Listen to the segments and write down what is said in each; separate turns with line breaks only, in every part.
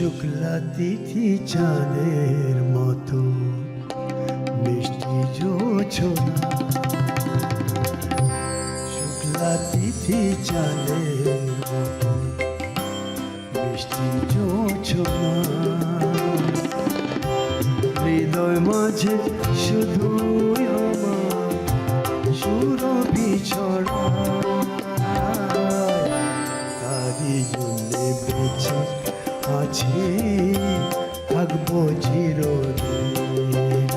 শুক্লা তিথি চাঁদের মতো, মিষ্টি জোছনা। শুক্লা তিথি চাঁদের মতো, মিষ্টি জোছনা। হৃদয় মাঝে শুধু আমার সুরভি ছড়া। আছি থাকব চিরদিন।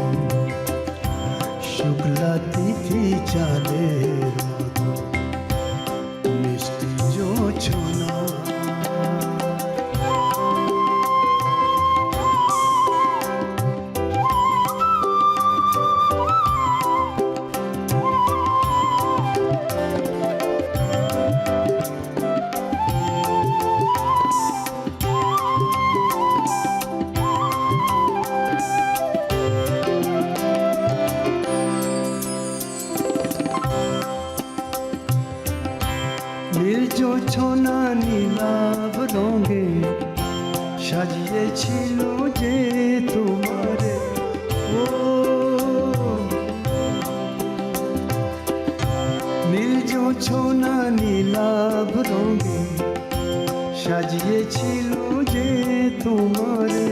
শুক্লা তিথি চাঁদের নির্জোছনা নীলাভ রঙে সাজিয়েছিল যে তোমারে। ও নির্জোছনা নীলাভ রঙে সাজিয়েছিল যে তোমারে।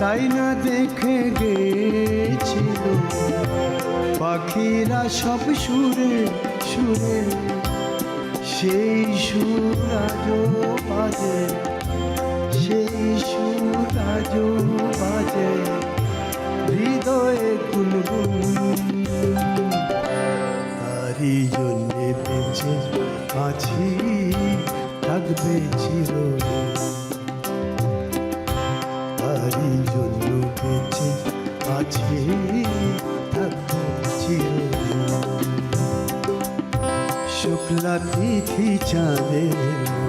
তাই না দেখে গেছিল পাখিরা সব সুরে সুরে সেই সুরাজ বাজে সেই সুরাজ বাজে হৃদয়ে গুনগুন। তারই জন্যে বেঁচে আছি থাকবে চিরদিন। তিথি চাঁদের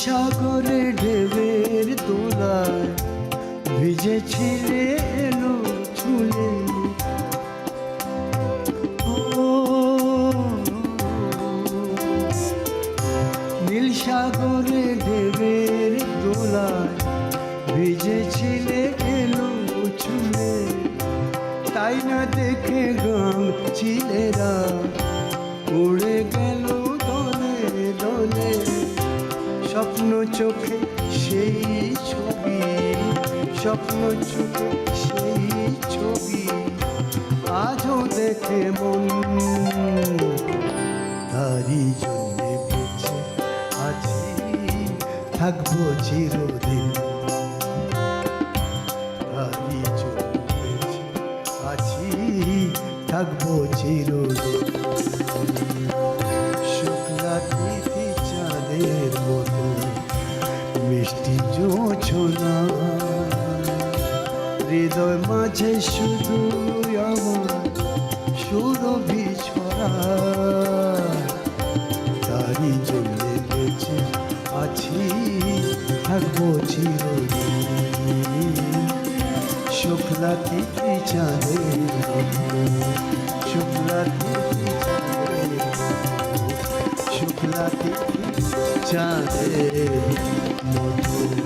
সাগরে ঢেবের দোলায় ভিজেছিলে এলো ছুলে। নীল সাগরে ঢেবের দোলায় ভিজেছিলে এলো ছুলে। তাই না দেখে গান ছিলেরা, উড়ে গেল দলে দলে। স্বপ্ন চোখে সেই ছবি, স্বপ্ন চোখে সেই ছবি, আজও দেখে মন। তারই জন্যে বেঁচে আছি, থাকব চিরদিন। তারই জন্য আছি, থাকব চিরদিন। মিষ্টি জোছনা হৃদয় মাঝে শুধু আমার সুরভি ছড়া। তারই জন্যে বেঁচে আছি, থাকব চিরদিন। শুক্লা তিথি চাঁদের শুক্লা তিথি শুক্লা তিথি চাঁদের মতো